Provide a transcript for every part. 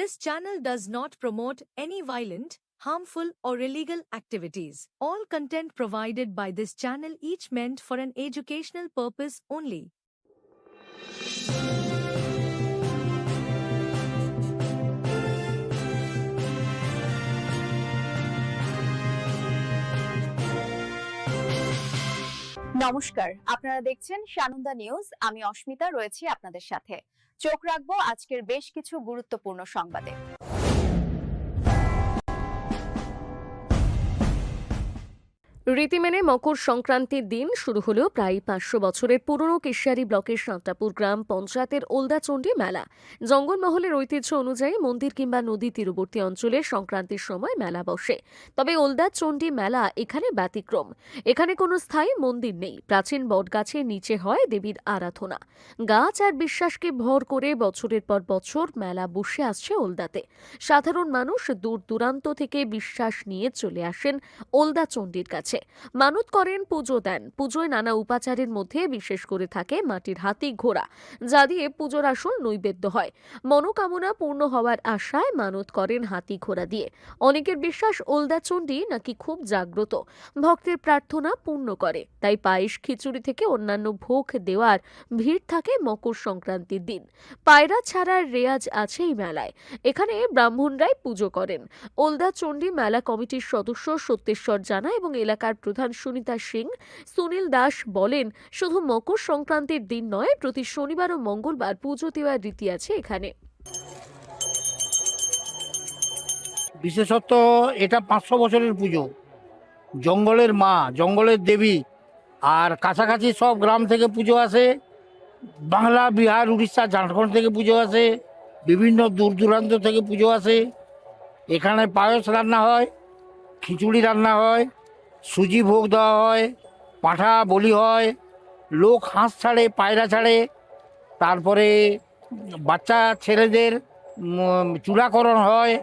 This channel does not promote any violent, harmful, or illegal activities. All content provided by this channel each meant for an educational purpose only. নমস্কার আপনারা দেখছেন Sananda news আমি অস্মিতা রয়েছি আপনাদের সাথে চোখ রাখব আজকের বেশ কিছু গুরুত্বপূর্ণ সংবাদে। রীতি মেনে মকর সংক্রান্তির দিন শুরু হলেও প্রায় পাঁচশো বছরের পুরনো কেশিয়ারি ব্লকের সাঁতাপুর গ্রাম পঞ্চায়েতের ওলদাচণ্ডী মেলা। জঙ্গলমহলের ঐতিহ্য অনুযায়ী মন্দির কিংবা নদী তীরবর্তী অঞ্চলে সংক্রান্তির সময় মেলা বসে। তবে ওলদাচণ্ডী মেলা এখানে ব্যতিক্রম। এখানে কোনো স্থায়ী মন্দির নেই। প্রাচীন বটগাছের নিচে হয় দেবীর আরাধনা। গাছ আর বিশ্বাসকে ভর করে বছরের পর বছর মেলা বসে আসছে ওলদাতে। সাধারণ মানুষ দূর দূরান্ত থেকে বিশ্বাস নিয়ে চলে আসেন ওলদা চণ্ডীর কাছে মানত করেন, পুজো দেন। পুজোয় নানা উপাচারের মধ্যে বিশেষ করে থাকে মাটির হাতি ঘোড়া, যা দিয়ে পুজোর আসল নৈবেদ্য হয়। মনোকামনা পূর্ণ হওয়ার আশায় মানত করেন হাতি ঘোড়া দিয়ে। অনেকের বিশ্বাস ওলদা চণ্ডী নাকি খুব জাগ্রত। ভক্তের প্রার্থনা পূর্ণ করে। তাই পায়েস, খিচুড়ি থেকে অন্যান্য ভোগ দেওয়ার ভিড় থাকে মকর সংক্রান্তির দিন। পায়রা ছাড়ার রেয়াজ আছে এই মেলায়। এখানে ব্রাহ্মণরাই পুজো করেন। ওলদা চণ্ডী মেলা কমিটির সদস্য সত্যেশ্বর জানা এবং এলাকার প্রধান সুনিতা সিং। সুনীল দাস বলেন, শুধু মকর সংক্রান্তির দিন নয়, প্রতি শনিবার ও মঙ্গলবার পুজো দেওয়ার রীতি আছে এখানে। বিশেষত এটা পাঁচশো বছরের পুজো। জঙ্গলের মা, জঙ্গলের দেবী, আর কাছাকাছি সব গ্রাম থেকে পুজো আসে। বাংলা, বিহার, উড়িষ্যা, ঝাড়খণ্ড থেকে পুজো আসে। বিভিন্ন দূর দূরান্ত থেকে পুজো আসে। এখানে পায়েস রান্না হয়, খিচুড়ি রান্না হয়। সুজি ভোগ দেওয়া হয় পাঁঠা বলি হয় লোক হাঁস ছাড়ে পায়রা ছাড়ে তারপরে বাচ্চা ছেলেদের চূড়াকরণ হয়।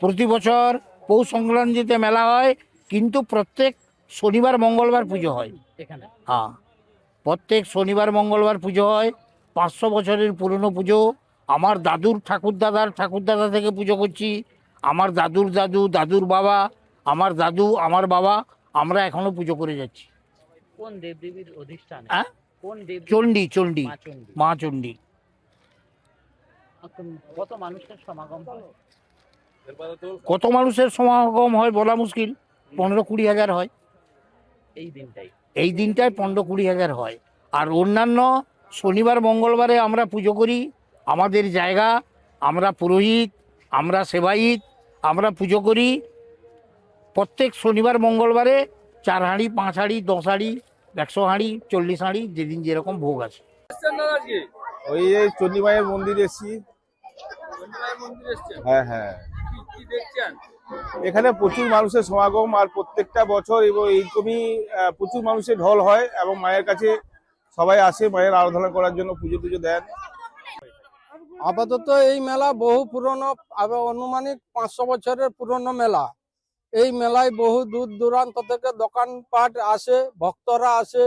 প্রতি বছর পৌষ সংক্রান্তিতে মেলা হয় কিন্তু প্রত্যেক শনিবার মঙ্গলবার পুজো হয়। হ্যাঁ। প্রত্যেক শনিবার মঙ্গলবার পুজো হয় পাঁচশো বছরের পুরনো পুজো। আমার দাদুর ঠাকুরদাদার ঠাকুরদাদা থেকে পুজো করছি। আমার দাদুর দাদু দাদুর বাবা আমার দাদু আমার বাবা আমরা এখনও পুজো করে যাচ্ছি। কোন দেবদেবীর অধিষ্ঠান? হ্যাঁ? কোন দেব চণ্ডী চণ্ডী। মা চণ্ডী? এখন কত মানুষের সমাগম হয়? কত মানুষের সমাগম হয় বলা মুশকিল পনেরো কুড়ি হাজার হয়। এই দিনটাই। এই দিনটায় পনেরো কুড়ি হাজার হয়। আর অন্যান্য শনিবার মঙ্গলবারে আমরা পুজো করি। আমাদের জায়গা আমরা পুরোহিত আমরা সেবায়িত আমরা পুজো করি। প্রত্যেক শনিবার, মঙ্গলবারে চার হাঁড়ি, পাঁচ হাঁড়ি, দশ হাঁড়ি, একশো হাঁড়ি, চল্লিশ হাঁড়ি, যেদিন যেরকম ভোগ আছে। ওই এই চন্ডীমায়ের মন্দির এসছি। হ্যাঁ হ্যাঁ। এখানে প্রচুর মানুষের সমাগম, আর প্রত্যেকটা বছর এবং এইরকমই প্রচুর মানুষের ঢল হয় এবং মায়ের কাছে সবাই আসে, মায়ের আরাধনা করার জন্য পুজো টুজো দেন। আপাতত এই মেলা বহু পুরনো অনুমানিক পাঁচশো বছরের পুরনো মেলা। এই মেলায় বহু দূর দূরান্ত থেকে দোকানপাট আসে, ভক্তরা আসে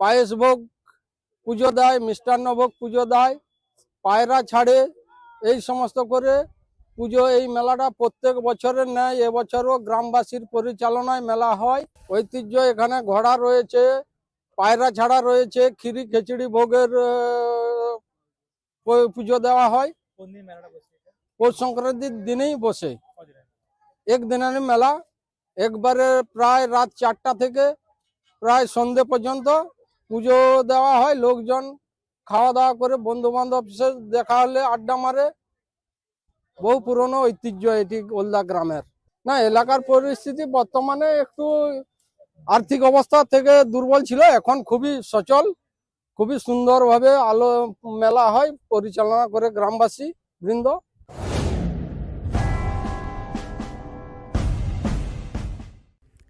পায়েস ভোগ পুজো দেয়, মিষ্টান্ন ভোগ পুজো দেয়, পায়রা ছাড়ে, এই সমস্ত করে পুজো এই মেলাটা প্রত্যেক বছরের ন্যায় এবছরও গ্রামবাসীর পরিচালনায় মেলা হয়। ঐতিহ্য এখানে ঘোড়া রয়েছে, পায়রা ছাড়া রয়েছে ক্ষীরি খিচুড়ি ভোগের পুজো দেওয়া হয়? পৌষ সংক্রান্তির দিনেই বসে। একদিনের মেলা একবারে প্রায় রাত চারটা থেকে প্রায় সন্ধে পর্যন্ত পুজো দেওয়া হয়। লোকজন খাওয়া দাওয়া করে বন্ধু বান্ধব দেখা হলে আড্ডা মারে। বহু পুরনো ঐতিহ্য এটি ওলদা গ্রামের। না এলাকার পরিস্থিতি বর্তমানে একটু আর্থিক অবস্থা থেকে দুর্বল ছিল এখন খুবই সচল। খুবই সুন্দরভাবে আলো মেলা হয় পরিচালনা করে গ্রামবাসী বৃন্দ।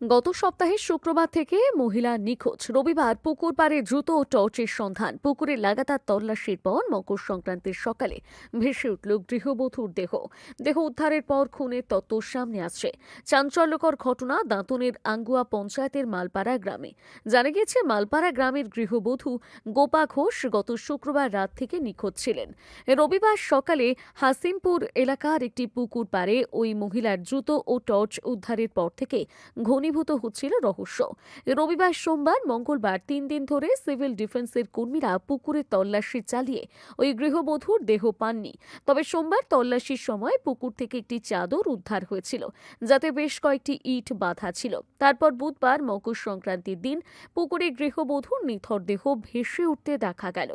গত সপ্তাহে শুক্রবার থেকে মহিলা নিখোঁজ। রবিবার পুকুর পাড়ে দ্রুত টর্চের সন্ধান। পুকুরে লাগাতার তল্লাশির পর মকর সংক্রান্তির সকালে ভেসে উঠল গৃহবধূর দেহ। দেহ উদ্ধারের পর খুনের তত্ত্ব সামনে আসছে। চাঞ্চল্যকর ঘটনা দাঁতনের আঙ্গুয়া পঞ্চায়েতের মালপাড়া গ্রামে। জানা গিয়েছে, মালপাড়া গ্রামের গৃহবধূ গোপা ঘোষ গত শুক্রবার রাত থেকে নিখোঁজ ছিলেন। রবিবার সকালে হাসিমপুর এলাকার একটি পুকুর পাড়ে ওই মহিলার দ্রুত ও টর্চ উদ্ধারের পর থেকে ঘনীভূত হচ্ছিল রহস্য। রবিবার সোমবার, মঙ্গলবার তিন দিন ধরে সিভিল ডিফেন্সের কর্মীরা পুকুরে তল্লাশি চালিয়ে ওই গৃহবধূর দেহ পাননি। তবে সোমবার তল্লাশির সময় পুকুর থেকে একটি চাদর উদ্ধার হয়েছিল, যাতে বেশ কয়েকটি ইট বাঁধা ছিল। তারপর বুধবার মকর সংক্রান্তির দিন পুকুরে গৃহবধূর নিথর দেহ ভেসে উঠতে দেখা গেল।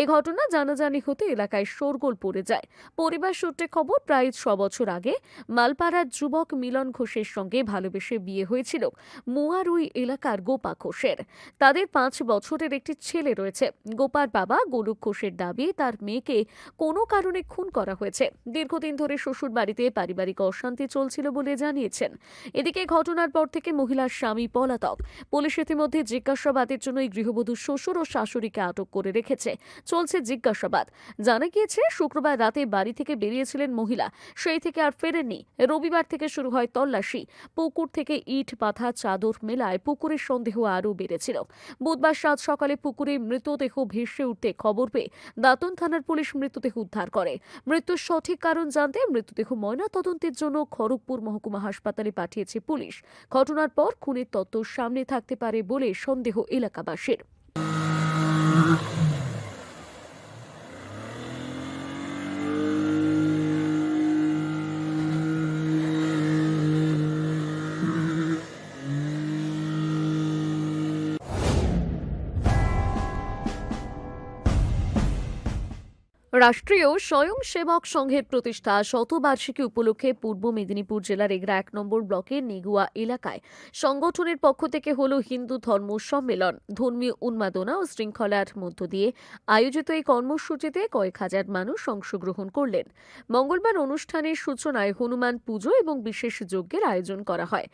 এই ঘটনা জানাজানি হতে এলাকায় শোরগোল পড়ে যায়। পরিবার সূত্রে খবর, প্রায় ছ বছর আগে মালপাড়ার যুবক মিলন ঘোষের সঙ্গে ভালোবেসে বিয়ে হয়েছিল। মুয়ারুই এলাকার গোপা ঘোষের। তাদের পাঁচ বছরের একটি ছেলে রয়েছে। গোপার বাবা গোলক ঘোষের দাবি, তার মেয়েকে কোনো কারণে খুন করা হয়েছে। দীর্ঘদিন ধরে শ্বশুর বাড়িতে পারিবারিক অশান্তি চলছিল বলে জানিয়েছেন। এদিকে ঘটনার পর থেকে মহিলার স্বামী পলাতক। পুলিশ ইতিমধ্যে জিজ্ঞাসাবাদের জন্য এই গৃহবধূর শ্বশুর ও শাশুড়িকে আটক করে রেখেছে। চলছে জিজ্ঞাসাবাদ। জানা গিয়েছে, শুক্রবার রাতে বাড়ি থেকে বেরিয়েছিলেন মহিলা। সেই থেকে আর ফেরেননি। রবিবার থেকে শুরু হয় তল্লাশি। পুকুর থেকে ইট পাথা চাদর মেলায় পুকুরের সন্দেহ আরও বেড়েছিল। বুধবার সাত সকালে পুকুরে মৃতদেহ ভেসে উঠতে খবর পেয়ে দাতন থানার পুলিশ মৃতদেহ উদ্ধার করে। মৃত্যুর সঠিক কারণ জানতে মৃতদেহ ময়না তদন্তের জন্য খড়গপুর মহকুমা হাসপাতালে পাঠিয়েছে পুলিশ। ঘটনার পর খুনের তত্ত্ব সামনে থাকতে পারে বলে সন্দেহ এলাকাবাসীর। রাষ্ট্রীয় স্বয়ংসেবক সংঘের প্রতিষ্ঠা শতবার্ষিকী উপলক্ষে পূর্ব মেদিনীপুর জেলার এগরা এক নম্বর ব্লকের নেগুয়া এলাকায় সংগঠনের পক্ষ থেকে হল হিন্দু ধর্ম সম্মেলন। ধর্মীয় উন্মাদনা ও শৃঙ্খলার মধ্য দিয়ে আয়োজিত এই কর্মসূচিতে কয়েক হাজার মানুষ অংশগ্রহণ করলেন। মঙ্গলবার অনুষ্ঠানের সূচনায় হনুমান পুজো এবং বিশেষ যজ্ঞের আয়োজন করা হয়।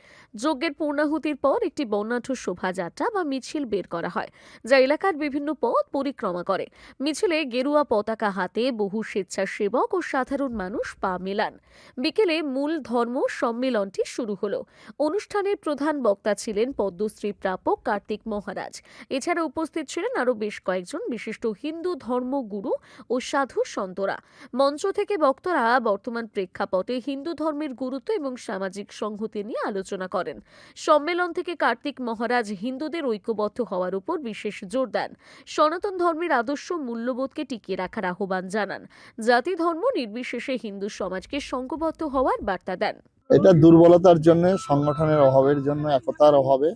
যজ্ঞের পূর্ণাহুতির পর একটি বর্ণাঢ্য শোভাযাত্রা বা মিছিল বের করা হয়, যা এলাকার বিভিন্ন পথ পরিক্রমা করে। মিছিলে গেরুয়া পতাকা হাতে বহু স্বেচ্ছাসেবক ও সাধারণ মানুষ পা মেলান। বিকেলে মূল ধর্ম সম্মেলনটি শুরু হলো। অনুষ্ঠানের প্রধান বক্তা ছিলেন পদ্মশ্রী প্রাপক কার্তিক মহারাজ। এছাড়া উপস্থিত ছিলেন আরও বেশ কয়েকজন বিশিষ্ট হিন্দু ধর্মগুরু ও সাধু সন্তরা। মঞ্চ থেকে বক্তারা বর্তমান প্রেক্ষাপটে হিন্দু ধর্মের গুরুত্ব এবং সামাজিক সংহতি নিয়ে আলোচনা করেন। সম্মেলন থেকে কার্তিক মহারাজ হিন্দুদের ঐক্যবদ্ধ হওয়ার উপর বিশেষ জোর দেন। সনাতন ধর্মের আদর্শ মূল্যবোধকে টিকিয়ে রাখার আহ্বান জানান। জাতি ধর্ম নির্বিশেষে হিন্দু সমাজকে সংঘবদ্ধ হওয়ার বার্তা দেন। এটা দুর্বলতার জন্য সংগঠনের অভাবের জন্য একতার অভাবে।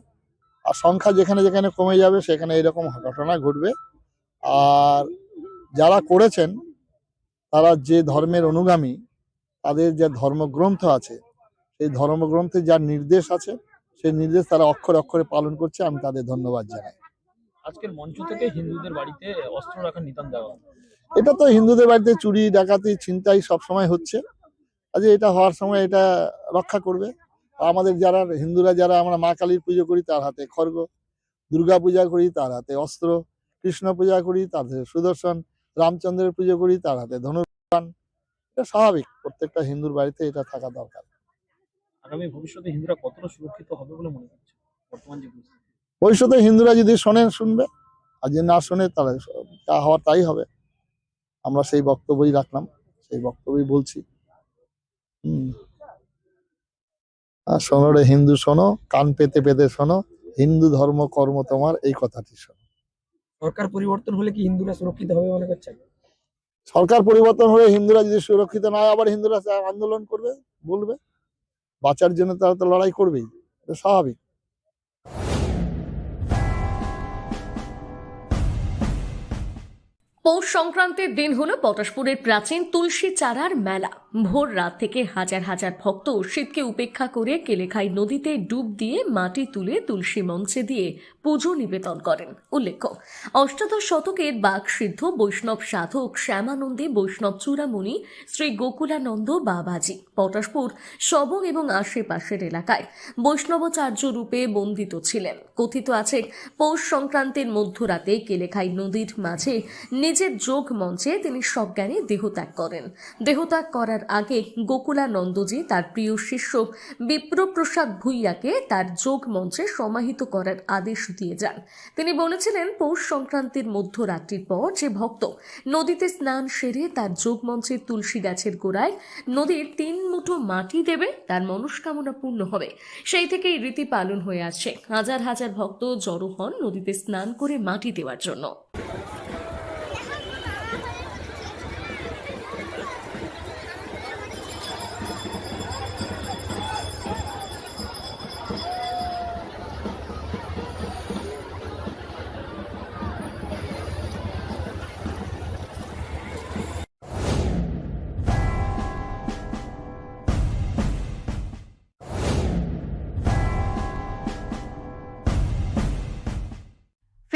আর সংখ্যা যেখানে যেখানে কমে যাবে সেখানে এরকম ঘটনা ঘটবে। আর যারা করেছেন তারা যে ধর্মের অনুগামী তাদের যে ধর্মগ্রন্থ আছে সেই ধর্মগ্রন্থে যার নির্দেশ আছে সেই নির্দেশ তারা অক্ষর অক্ষরে পালন করছে। আমি তাদের ধন্যবাদ জানাই। আজকের মঞ্চ থেকে হিন্দুদের বাড়িতে অস্ত্র রাখার নিদান দেওয়া। এটা তো হিন্দুদের বাড়িতে চুরি ডাকাতি ছিনতাই সব সময় হচ্ছে। আজ এটা হওয়ার সময় এটা রক্ষা করবে। আমাদের যারা হিন্দুরা যারা আমরা মা কালীর পুজো করি তার হাতে খর্গ। দুর্গা পূজা করি তার হাতে অস্ত্র। কৃষ্ণ পূজা করি তার হাতে সুদর্শন। রামচন্দ্রের পুজো করি তার হাতে ধনুর্বাণ। এটা স্বাভাবিক প্রত্যেকটা হিন্দুর বাড়িতে এটা থাকা দরকার। আগামী ভবিষ্যতে হিন্দুরা কতটা সুরক্ষিত হবে বলে মনে করছে বর্তমান যে ভবিষ্যতে হিন্দুরা যদি শোনেন শুনবে। আর যদি না শোনে তাহলে যা হওয়ার তাই হবে। আমরা সেই বক্তব্যই রাখলাম সেই বক্তব্যই বলছি। হম। আর শোনো রে হিন্দু শোনো কান পেতে পেতে শোনো হিন্দু ধর্ম কর্ম তোমার এই কথাটি শোনো। সরকার পরিবর্তন হলে কি হিন্দুরা সুরক্ষিত হবে মনে করছেন? সরকার পরিবর্তন হলে হিন্দুরা যদি সুরক্ষিত না হয় আবার হিন্দুরা আন্দোলন করবে বলবে? বাঁচার জন্য তারা তো লড়াই করবেই এটা স্বাভাবিক। পৌষ সংক্রান্তির দিন হলো পটাশপুরের প্রাচীন তুলসী চারার মেলা। ভোর রাত থেকে হাজার হাজার ভক্ত শীতকে উপেক্ষা করে কেলেখাই নদীতে ডুব দিয়ে মাটি তুলে তুলসী মঞ্চে দিয়ে পুজো নিবেদন করেন। উল্লেখ্য, অষ্টাদশ শতকের বাঘ সিদ্ধ, বৈষ্ণব সাধক শ্যামানন্দী বৈষ্ণব চূড়ামণি শ্রী গোকুলানন্দ বাবাজি। পটাশপুর সবং এবং আশেপাশের এলাকায় বৈষ্ণবাচার্য রূপে বন্দিত ছিলেন। কথিত আছে, পৌষ সংক্রান্তির মধ্যরাতে কেলেখাই নদীর মাঝে নিজের যোগ মঞ্চে তিনি সজ্ঞানে দেহত্যাগ করেন। দেহত্যাগ করার আগে গোকুলানন্দজি তার প্রিয় শিষ্য বিপ্রপ্রসাদ ভূঁইয়াকে তার যোগ মঞ্চে সমাহিত করার আদেশ দিয়ে যান। তিনি বলেছিলেন, পৌষ সংক্রান্তির মধ্যরাত্রির পর যে ভক্ত নদীতে স্নান সেরে তার যোগ মঞ্চের তুলসী গাছের গোড়ায় নদীর তিন মুঠো মাটি দেবে, তার মনস্কামনা পূর্ণ হবে। সেই থেকেই রীতি পালন হয়ে আসছে হাজার হাজার ভক্ত জড়ো হন নদীতে স্নান করে মাটি দেওয়ার জন্য।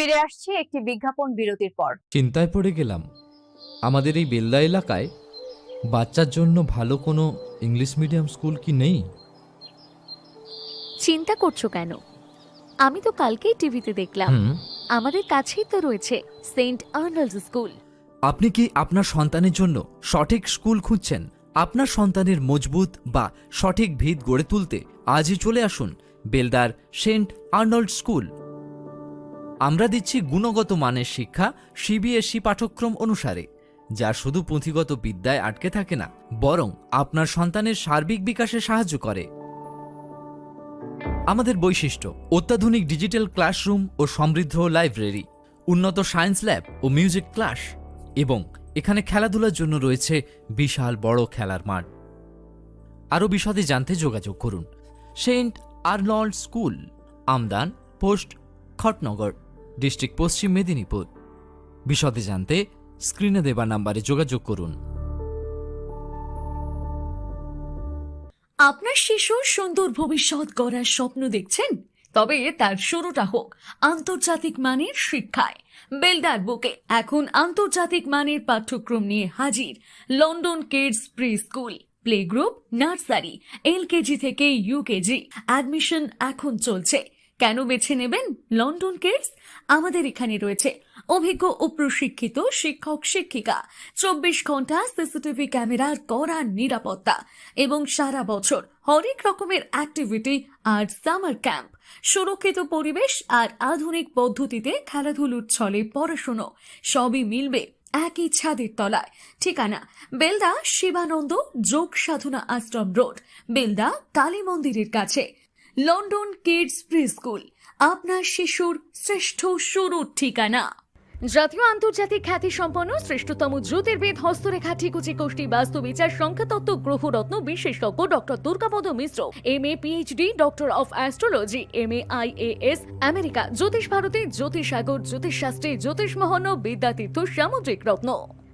ফিরে আসছি একটি বিজ্ঞাপন বিরতির পর। চিন্তায় পড়ে গেলাম। আমাদের এই বেলদা এলাকায় বাচ্চার জন্য ভালো কোনো ইংলিশ মিডিয়াম স্কুল কি নেই? চিন্তা করছ কেন? আমি তো কালকেই টিভিতে দেখলাম। হুম। আমাদের কাছেই তো রয়েছে সেন্ট আর্নল্ডস স্কুল। আপনি কি আপনার সন্তানের জন্য সঠিক স্কুল খুঁজছেন? আপনার সন্তানের মজবুত বা সঠিক ভিত গড়ে তুলতে আজই চলে আসুন বেলদার সেন্ট আর্নল্ড স্কুল। আমরা দিচ্ছি গুণগত মানের শিক্ষা সিবিএসই পাঠ্যক্রম অনুসারে, যা শুধু পুঁথিগত বিদ্যায় আটকে থাকে না, বরং আপনার সন্তানের সার্বিক বিকাশে সাহায্য করে। আমাদের বৈশিষ্ট্য, অত্যাধুনিক ডিজিটাল ক্লাসরুম ও সমৃদ্ধ লাইব্রেরি, উন্নত সায়েন্স ল্যাব ও মিউজিক ক্লাস, এবং এখানে খেলাধুলার জন্য রয়েছে বিশাল বড় খেলার মাঠ। আরও বিশদে জানতে যোগাযোগ করুন। Saint Arnold school, Amdan, post Khatnagar. District Paschim Medinipur. বিশদে জানতে স্ক্রিনে দেওয়া নাম্বারে যোগাযোগ করুন। আপনার শিশুর সুন্দর ভবিষ্যৎ গড়ার স্বপ্ন দেখছেন? তবে তার শুরুটা হোক আন্তর্জাতিক মানের শিক্ষায়। বেলদার বুকে এখন আন্তর্জাতিক মানের পাঠ্যক্রম নিয়ে হাজির London kids pre school play group, nursery LKG থেকে ইউকেজি অ্যাডমিশন এখন চলছে। কেন বেছে নেবেন? লন্ডন কিডস আমাদের এখানে রয়েছে। অভিজ্ঞ ও প্রশিক্ষিত শিক্ষক, শিক্ষিকা। চব্বিশ ঘণ্টা সিসিটিভি ক্যামেরার কড়া নিরাপত্তা এবং সারা বছর হরেক রকমের অ্যাক্টিভিটি আর সামার ক্যাম্প সুরক্ষিত পরিবেশ আর আধুনিক পদ্ধতিতে খেলাধুলোর ছলে পড়াশুনো, সবই মিলবে একই ছাদের তলায়। ঠিকানা, বেলদা শিবানন্দ যোগ সাধনা আশ্রম রোড, বেলদা কালী মন্দিরের কাছে। লন্ডন কিডস প্রি স্কুল আপনার শিশুর শ্রেষ্ঠ শুরুর ঠিকানা জাতীয় আন্তর্জাতিক খ্যাতি সম্পন্ন শ্রেষ্ঠতম জ্যোতির্বিদ হস্তরেখা ঠিকুচি কোষ্ঠী বাস্তু বিচার সংখ্যাতত্ত্ব গ্রহরত্ন বিশেষজ্ঞ doctor Durgapada Mishra M A PhD doctor of astrology M A IAS America Jyotish Bharati জ্যোতিষ সাগর জ্যোতিষ বিদ্যাতীর্থ, সামুদ্রিক রত্ন।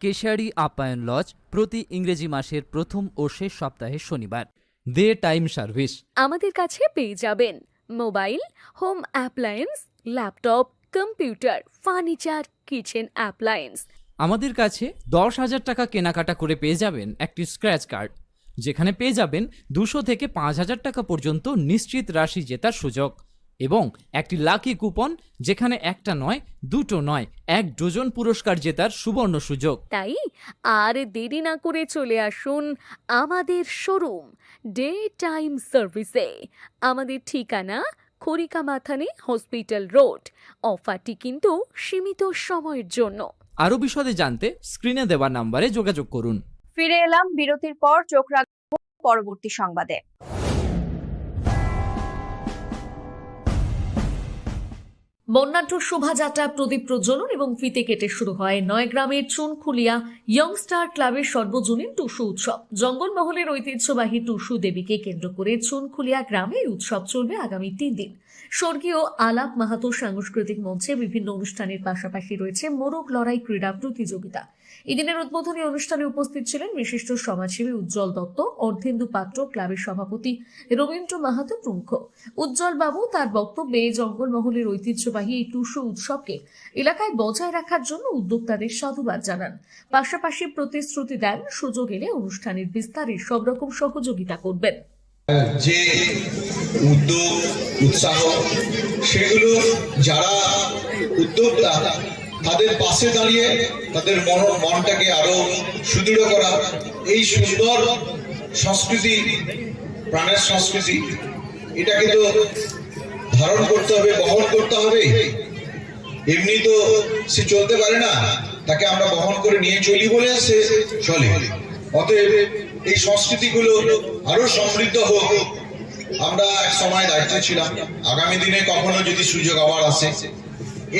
কেশিয়ারি আপ্যায়ন লজ প্রতি ইংরেজি মাসের প্রথম ও শেষ সপ্তাহে শনিবার। Day time service. আমাদের কাছে পেয়ে যাবেন mobile home appliance laptop computer furniture kitchen appliance. আমাদের কাছে দশ হাজার টাকা কেনাকাটা করে পেয়ে যাবেন একটি স্ক্র্যাচ কার্ড যেখানে পেয়ে যাবেন দুশো থেকে পাঁচ হাজার টাকা পর্যন্ত নিশ্চিত রাশি জেতার সুযোগ। এবং একটি লাকি কুপন যেখানে একটা নয় দুটো নয় এক ডজন পুরস্কার জেতার সুবর্ণ সুযোগ। তাই? আর দেরি না করে চলে আসুন আমাদের শোরুম ডে টাইম সার্ভিসে। আমাদের ঠিকানা খড়িকা মাথানে হসপিটাল রোড। অফারটি কিন্তু সীমিত সময়ের জন্য। আরও বিশদে জানতে স্ক্রিনে দেওয়া নাম্বারে যোগাযোগ করুন। ফিরে এলাম বিরতির পর চোখ রাখব পরবর্তী সংবাদে। বর্ণাঢ্য শোভাযাত্রা, প্রদীপ প্রজ্বলন এবং ফিতে কেটে শুরু হয় নয়গ্রামের চুনখুলিয়া ইয়ংস্টার ক্লাবের সর্বজনীন টুসু উৎসব। জঙ্গলমহলের ঐতিহ্যবাহী টুসু দেবীকে কেন্দ্র করে চুনখুলিয়া গ্রামে এই উৎসব চলবে আগামী তিন দিন। স্বর্গীয় আলাপ মাহাতো সাংস্কৃতিক মঞ্চে বিভিন্ন অনুষ্ঠানের পাশাপাশি রয়েছে মোরগ লড়াই ক্রীড়া প্রতিযোগিতা। এদিনের উদ্বোধনী অনুষ্ঠানে উপস্থিত ছিলেন বিশিষ্ট সমাজসেবী উজ্জ্বল দত্ত, অর্ধেন্দু পাত্র, ক্লাবের সভাপতি রবীন্দ্র মাহাতো প্রমুখ। উজ্জ্বল বাবু তার বক্তব্যে জঙ্গলমহলের ঐতিহ্যবাহী এই টুসু উৎসবকে এলাকায় বজায় রাখার জন্য উদ্যোক্তাদের সাধুবাদ জানান। পাশাপাশি প্রতিশ্রুতি দেন, সুযোগ এলে অনুষ্ঠানের বিস্তারে সব রকম সহযোগিতা করবেন। যে উদ্যোগ, উৎসাহ, সেগুলো যারা উদ্যোক্তা তাদের পাশে দাঁড়িয়ে তাদের মন, মনটাকে আরও সুদৃঢ় করা। এই সুন্দর সংস্কৃতি, প্রাণের সংস্কৃতি, এটাকে তো ধারণ করতে হবে, বহন করতে হবে। এমনি তো সে চলতে পারে না, তাকে আমরা বহন করে নিয়ে চলি বলে সে চলে। অতএব এই সংস্কৃতিগুলো আরও সমৃদ্ধ হোক। আমরা এক সময় দায়িত্বে ছিলাম। আগামী দিনে কখনো যদি সুযোগ আবার আসে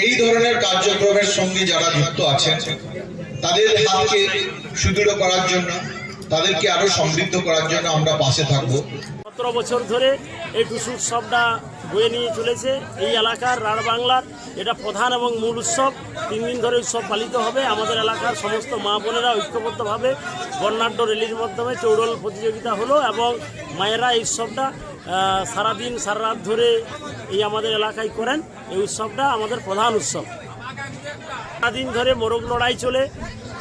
এই ধরনের কার্যক্রমের সঙ্গে যারা যুক্ত আছেন, তাদের হাতকে সুদৃঢ় করার জন্য, তাদেরকে আরও সমৃদ্ধ করার জন্য আমরা পাশে থাকব। সতেরো বছর ধরে এই টুসু উৎসবটা বয়ে নিয়ে চলেছে এই এলাকার রাঢ় বাংলার এটা প্রধান এবং মূল উৎসব। তিন দিন ধরে উৎসব পালিত হবে। আমাদের এলাকার সমস্ত মা বোনেরা ঐক্যবদ্ধভাবে বর্ণাঢ্য র্যালির মাধ্যমে চৌড়ল প্রতিযোগিতা হলো এবং মায়েরা এই উৎসবটা সারাদিন, সারা রাত ধরে এই আমাদের এলাকায় করেন। এই উৎসবটা আমাদের প্রধান উৎসব। সারাদিন ধরে মোরগ লড়াই চলে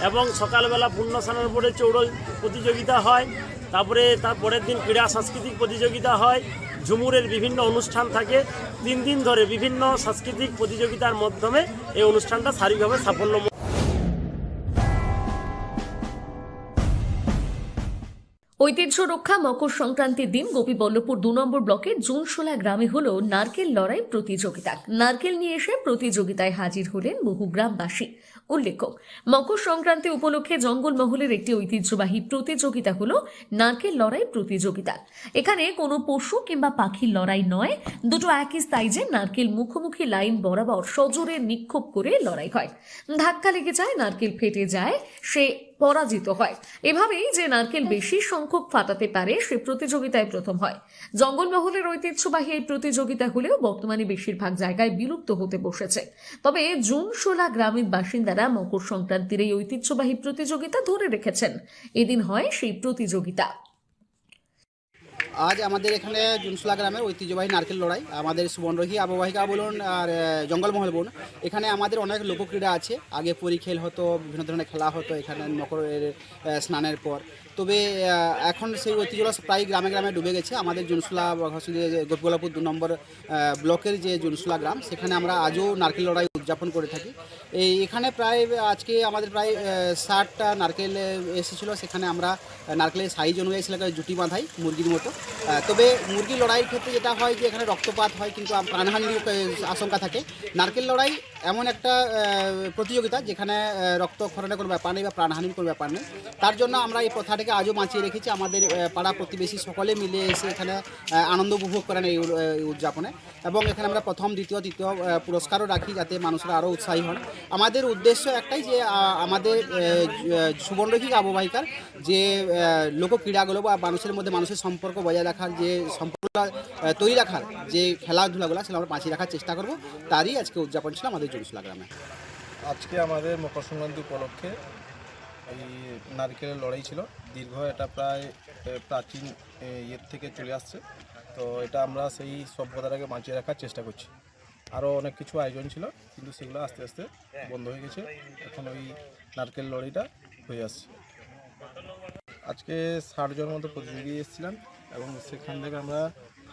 এবং সকালবেলা পূর্ণ স্নানের পরে চৌড়ল প্রতিযোগিতা হয়, তারপরে তার পরের দিন ক্রীড়া সাংস্কৃতিক প্রতিযোগিতা হয়, ঝুমুরের বিভিন্ন অনুষ্ঠান থাকে, তিন দিন ধরে বিভিন্ন সাংস্কৃতিক প্রতিযোগিতার মাধ্যমে এই অনুষ্ঠানটা সার্বিকভাবে সাফল্য ঐতিহ্য রক্ষা মকর সংক্রান্তির দিন গোপীবল্লভপুর দু নম্বর ব্লকের জুনশোলা গ্রামে হলো নারকেল লড়াই প্রতিযোগিতা। নারকেল নিয়ে এসে প্রতিযোগিতায় হাজির হলেন বহু গ্রামবাসী। উল্লেখ্য, মকর সংক্রান্তি উপলক্ষে জঙ্গলমহলের একটি ঐতিহ্যবাহী প্রতিযোগিতা হল নারকেল লড়াই প্রতিযোগিতা। এখানে কোনো পশু কিংবা পাখির লড়াই নয়, দুটো একই সাইজে নারকেল মুখোমুখি লাইন বরাবর সজোরে নিক্ষোভ করে লড়াই হয়। ধাক্কা লেগে যায়, নারকেল ফেটে যায়, সে পরাজিত হয়। এভাবেই যে নারকেল বেশি সংখ্যক ফাটাতে পারে, সে প্রতিযোগিতায় প্রথম হয়। জঙ্গলমহলের ঐতিহ্যবাহী এই প্রতিযোগিতা হলেও বর্তমানে বেশিরভাগ জায়গায় বিলুপ্ত হতে বসেছে। তবে জুনশোলা গ্রামের বাসিন্দারা মকর সংক্রান্তির এই ঐতিহ্যবাহী প্রতিযোগিতা ধরে রেখেছেন। এদিন হয় সেই প্রতিযোগিতা। আজ আমাদের এখানে জুনসলা গ্রামের ঐতিহ্যবাহী নারকেল লড়াই, আমাদের সুবর্ণরোহী আবহাওয়িকা বলুন আর জঙ্গলমহল বলুন, এখানে আমাদের অনেক লোকক্রীড়া আছে। আগে পরিখেল হতো, বিভিন্ন ধরনের খেলা হতো এখানে মকরের স্নানের পর। তবে এখন সেই ঐতিহ্যটা প্রায় গ্রামে গ্রামে ডুবে গেছে। আমাদের জুনসুলা গোপগোলাপুর দু নম্বর ব্লকের যে জুনসুলা গ্রাম, সেখানে আমরা আজও নারকেল লড়াই উদযাপন করে থাকি। এই, এখানে প্রায়, আজকে আমাদের প্রায় ষাটটা নারকেল এসেছিল। সেখানে আমরা নারকেলের সাইজ অনুযায়ী সেটাকে জুটি বাঁধাই মুরগির মতো। তবে মুরগি লড়াইয়ের ক্ষেত্রে যেটা হয় যে, এখানে রক্তপাত হয়, কিন্তু প্রাণহানির আশঙ্কা থাকে। নারকেল লড়াই এমন একটা প্রতিযোগিতা যেখানে রক্তক্ষরণের কোনো ব্যাপার নেই বা প্রাণহানির কোনো ব্যাপার নেই। তার জন্য আমরা এই প্রথাটাকে আজও বাঁচিয়ে রেখেছি আমাদের পাড়া প্রতিবেশী সকলে মিলে এসে এখানে আনন্দ উপভোগ করেন এই উদযাপনে। এবং এখানে আমরা প্রথম দ্বিতীয় তৃতীয় পুরস্কারও রাখি যাতে মানুষরা আরও উৎসাহী হন। আমাদের উদ্দেশ্য একটাই যে আমাদের সুবর্ণরেখী আবহাওয়িকার যে আহ, লোক ক্রীড়াগুলো বা মানুষের মধ্যে মানুষের সম্পর্ক বজায় রাখার যে সম্পর্ক তৈরি রাখার যে খেলাধুলাগুলো সেটা আমরা বাঁচিয়ে রাখার চেষ্টা করব। তারই আজকে উদযাপন ছিল আমাদের জুনসুলা গ্রামে। আজকে আমাদের মকর সংক্রান্তি উপলক্ষে এই নারকেলের লড়াই ছিল। দীর্ঘ এটা প্রায় প্রাচীন ইয়ের থেকে চলে আসছে। তো এটা আমরা সেই সভ্যতাটাকে বাঁচিয়ে রাখার চেষ্টা করছি। আরও অনেক কিছু আয়োজন ছিল, কিন্তু সেগুলো আস্তে আস্তে বন্ধ হয়ে গেছে। এখন ওই নারকেল লড়াইটা হয়ে আসছে। আজকে ষাট জন মতো প্রতিযোগী এসেছিলাম এবং সেখান থেকে আমরা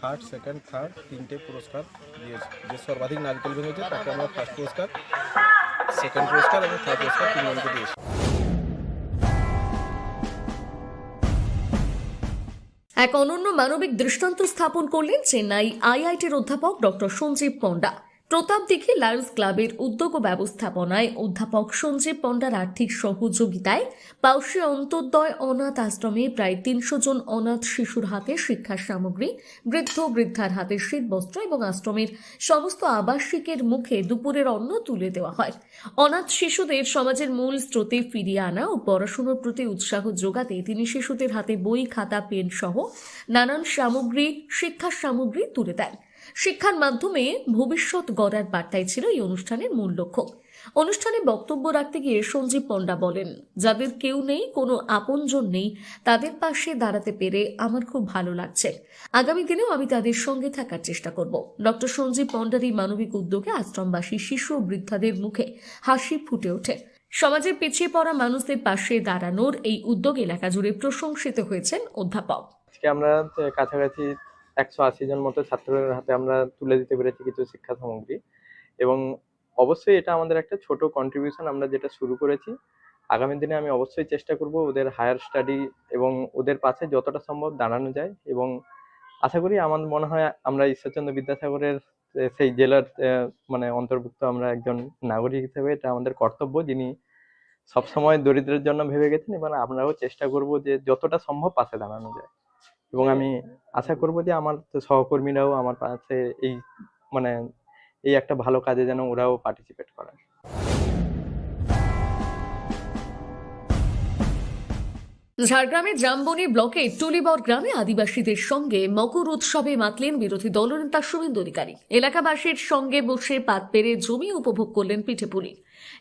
ফার্স্ট সেকেন্ড, থার্ড তিনটে পুরস্কার দিয়েছে। যে সর্বাধিক নারকেল ভেঙেছে, তাকে আমরা ফার্স্ট পুরস্কার সেকেন্ড পুরস্কার এবং থার্ড পুরস্কার তিনজনকে দিয়েছি। এক অনন্য মানবিক দৃষ্টান্ত স্থাপন করলেন চেন্নাই আইআইটির অধ্যাপক ডক্টর সঞ্জীব পণ্ডা প্রতাপ দিঘি লায়ন্স ক্লাবের উদ্যোগ ব্যবস্থাপনায় অধ্যাপক সঞ্জীব পণ্ডার আর্থিক সহযোগিতায় পাউশে অন্তর্দয় অনাথ আশ্রমে প্রায় তিনশো জন অনাথ শিশুর হাতে শিক্ষার সামগ্রী, বৃদ্ধ বৃদ্ধার হাতে শীতবস্ত্র এবং আশ্রমের সমস্ত আবাসিকের মুখে দুপুরের অন্ন তুলে দেওয়া হয়। অনাথ শিশুদের সমাজের মূল স্রোতে ফিরিয়ে আনা ও পড়াশুনোর প্রতি উৎসাহ যোগাতে তিনি শিশুদের হাতে বই, খাতা পেন সহ নানান সামগ্রী, শিক্ষার সামগ্রী তুলে দেন। শিক্ষার মাধ্যমে ভবিষ্যৎ গড়ার বার্তাই ছিল এই অনুষ্ঠানের মূল লক্ষ্য। অনুষ্ঠানে বক্তব্য রাখতে গিয়ে সঞ্জীব পণ্ডা বলেন, যাদের কেউ নেই, কোনো আপনজন নেই, তাদের পাশে দাঁড়াতে পেরে আমার খুব ভালো লাগছে। আগামী দিনেও আমি তাদের সঙ্গে থাকার চেষ্টা করব। ডক্টর সঞ্জীব পণ্ডার এই মানবিক উদ্যোগে আশ্রমবাসী, শিশু ও বৃদ্ধাদের মুখে হাসি ফুটে ওঠে। সমাজের পিছিয়ে পড়া মানুষদের পাশে দাঁড়ানোর এই উদ্যোগ এলাকা জুড়ে প্রশংসিত হয়েছেন অধ্যাপক। আমরা কাছাকাছি একশো আশি জন মতো ছাত্রের হাতে আমরা তুলে দিতে পেরেছি কিছু শিক্ষা সামগ্রী। এবং অবশ্যই এটা আমাদের একটা ছোট কন্ট্রিবিউশন আমরা যেটা শুরু করেছি, আগামী দিনে আমি অবশ্যই চেষ্টা করব ওদের হায়ার স্টাডি এবং ওদের পাশে যতটা সম্ভব দাঁড়ানো যায় এবং আশা করি আমার মনে হয় আমরা ঈশ্বরচন্দ্র বিদ্যাসাগরের সেই জেলার মানে অন্তর্ভুক্ত আমরা একজন নাগরিক হিসেবে এটা আমাদের কর্তব্য, যিনি সবসময় দরিদ্রের জন্য ভেবে গেছেন এবং আমরাও চেষ্টা করব যে যতটা সম্ভব পাশে দাঁড়ানো যায়। এবং আমি আশা করব যে আমার সহকর্মীরাও আমার পাশে এই মানে এই একটা ভালো কাজে যেন ওরাও পার্টিসিপেট করে ঝাড়গ্রামের জামবনি ব্লকে টুলিবর গ্রামে আদিবাসীদের সঙ্গে মকর উৎসবে মাতলেন বিরোধী দলনেতা শুভেন্দু অধিকারী। এলাকাবাসীর সঙ্গে বসে পাত পেরে জমি উপভোগ করলেন পিঠেপুলি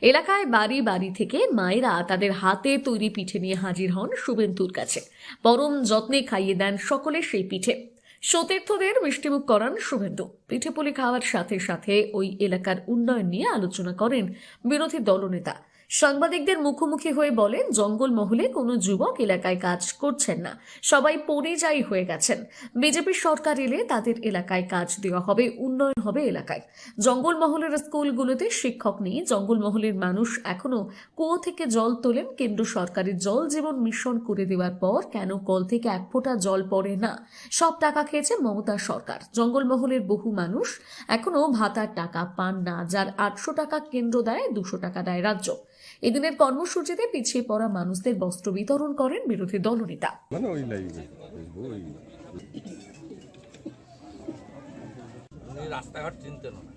এলাকায় বাড়ি বাড়ি থেকে মায়েরা তাদের হাতে তৈরি পিঠে নিয়ে হাজির হন শুভেন্দুর কাছে। পরম যত্নে খাইয়ে দেন সকলে সেই পিঠে। সতীর্থদের মিষ্টিমুখ করান শুভেন্দু। পিঠেপুলি খাওয়ার সাথে সাথে ওই এলাকার উন্নয়ন নিয়ে আলোচনা করেন বিরোধী দলনেতা। সাংবাদিকদের মুখোমুখি হয়ে বলেন, জঙ্গলমহলে কোনো যুবক এলাকায় কাজ করছেন না। সবাই পরিযায়ী হয়ে গেছেন। বিজেপি সরকার এলে তাদের এলাকায় কাজ দেওয়া হবে, উন্নয়ন হবে এলাকায়। জঙ্গলমহলের স্কুলগুলোতে শিক্ষক নেই জঙ্গলমহলের মানুষ এখনও কুয়ো থেকে জল তোলেন। কেন্দ্র সরকারের জল জীবন মিশন করে দেওয়ার পর কেন কল থেকে এক ফোঁটা জল পড়ে না? সব টাকা খেয়েছে মমতা সরকার। জঙ্গলমহলের বহু মানুষ এখনও ভাতার টাকা পান না, যার আটশো টাকা কেন্দ্র দেয়, দুশো টাকা দেয় রাজ্য। এদিনের কর্মসূচিতে পিছিয়ে পড়া মানুষদের বস্ত্র বিতরণ করেন বিরোধী দলনেতা। মানে ওই লাইভে ওই উনি রাস্তাঘাট চিনতেন না।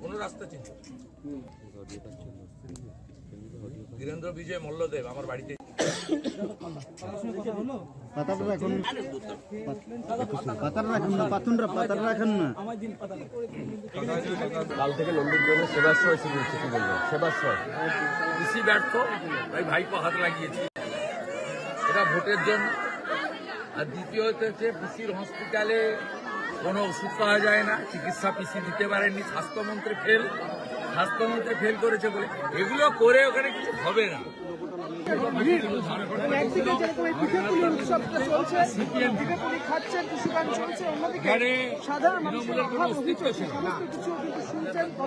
কোনো রাস্তা চিনতেন বীরেন্দ্র বিজয় মল্লদেব আমার বাড়িতে হাত লাগিয়েছি। ভোটের জন্য। আর হচ্ছে পিসির হসপিটালে কোনো ওষুধ পাওয়া যায় না, চিকিৎসা পিসি দিতে পারেননি, স্বাস্থ্যমন্ত্রী ফেল স্বাস্থ্যমন্ত্রী ফেল করেছে বলে। এগুলো করে ওখানে কিছু হবে না।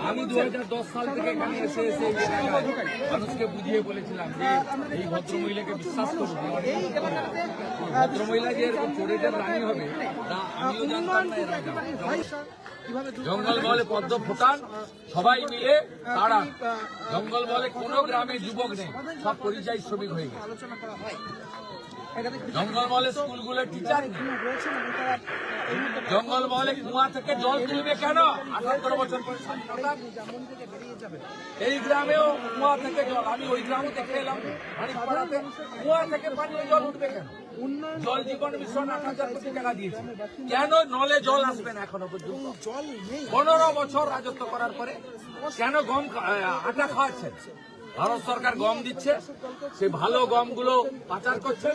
আমি দু হাজার দশ সাল থেকে এখানে এসে এসে মানুষকে বুঝিয়ে বলেছিলাম যে এই ভদ্রমহিলাকে বিশ্বাস করুন ভদ্রমহিলা যে এরকম চোরেদের রানী হবে তা আমিও জানতাম না। এরা জানতো। জঙ্গলমহলে পদ্ম ফোটান সবাই মিলে তারা জঙ্গলমহলে কোনো গ্রামে যুবক নেই সব পরিযায়ী শ্রমিক হয়ে গেছে। জঙ্গলমহলে স্কুলগুলো টিচার নেই। জঙ্গলমহলে কুয়া থেকে জল তুলবে কেন? আঠাত্তর বছর এই গ্রামেও কুয়া থেকে জল আমি ওই গ্রামে দেখে এলাম কুয়া থেকে পানীয় জল উঠবে কেন? জল জীবন মিশন আট হাজার কোটি টাকা দিয়েছে। কেন নলে জল আসবে না এখনও পর্যন্ত? পনেরো বছর রাজত্ব করার পরে কেন গম আটা খাওয়াচ্ছেন? ভারত সরকার গম দিচ্ছে সে ভালো গমগুলো পাচার করছে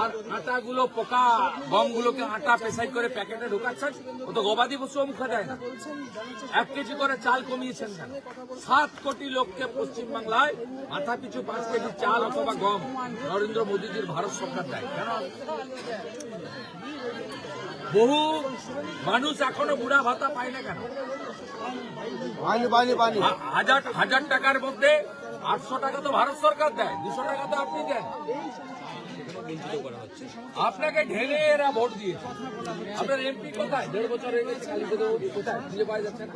আর আটাগুলো পোকা গমগুলোকে আটা পেশাই করে প্যাকেটে ঢোকাচ্ছেন ও তো গবাদি পশু মুখে দেয় না। এক কেজি করে চাল কমিয়েছেন কেন? সাত কোটি লোককে পশ্চিমবাংলায় মাথা পিছু পাঁচ কেজি চাল অথবা গম নরেন্দ্র মোদীজির ভারত সরকার দেয় কেন? বহু মানুষ এখনও বুড়া ভাতা পায় না কেন? হাজার হাজার টাকার মধ্যে আটশো টাকা তো ভারত সরকার দেয় দুশো টাকা তো আপনি দেন। আপনাকে ঢেলে এরা ভোট দিয়েছে। আপনার এমপি কোথায়? দেড় বছর কোথায়? খুঁজে পাওয়া যাচ্ছে না।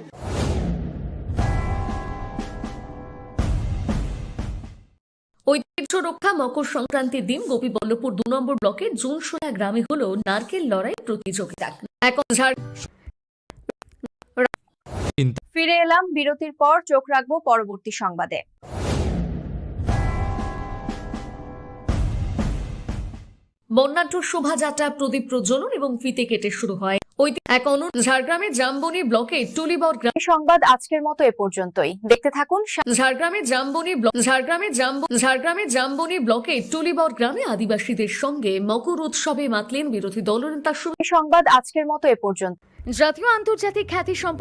ঐতিহ্য রক্ষা মকর সংক্রান্তির দিন গোপীবল্লভপুর দু নম্বর ব্লকের জুনশোলা গ্রামে হলো নারকেল লড়াই প্রতিযোগিতা। ফিরে এলাম বিরতির পর চোখ রাখব পরবর্তী সংবাদে। বর্ণাঢ্য শোভাযাত্রা প্রদীপ প্রজ্বলন এবং ফিতে কেটে শুরু হয়। এক অনু ঝাড়গ্রামের জামবনি ব্লকে টুলিবর গ্রাম সংবাদ আজকের মতো এ পর্যন্তই। দেখতে থাকুন ঝাড়গ্রামের জামবনি ব্লক ঝাড়গ্রামের জাম্ব ঝাড়গ্রামের জামবনি ব্লকে টুলিবর গ্রামে আদিবাসীদের সঙ্গে মকর উৎসবে মাতলেন বিরোধী দলনেতা সংবাদ আজকের মতো এ পর্যন্ত জাতীয় আন্তর্জাতিক খ্যাতি সম্পন্ন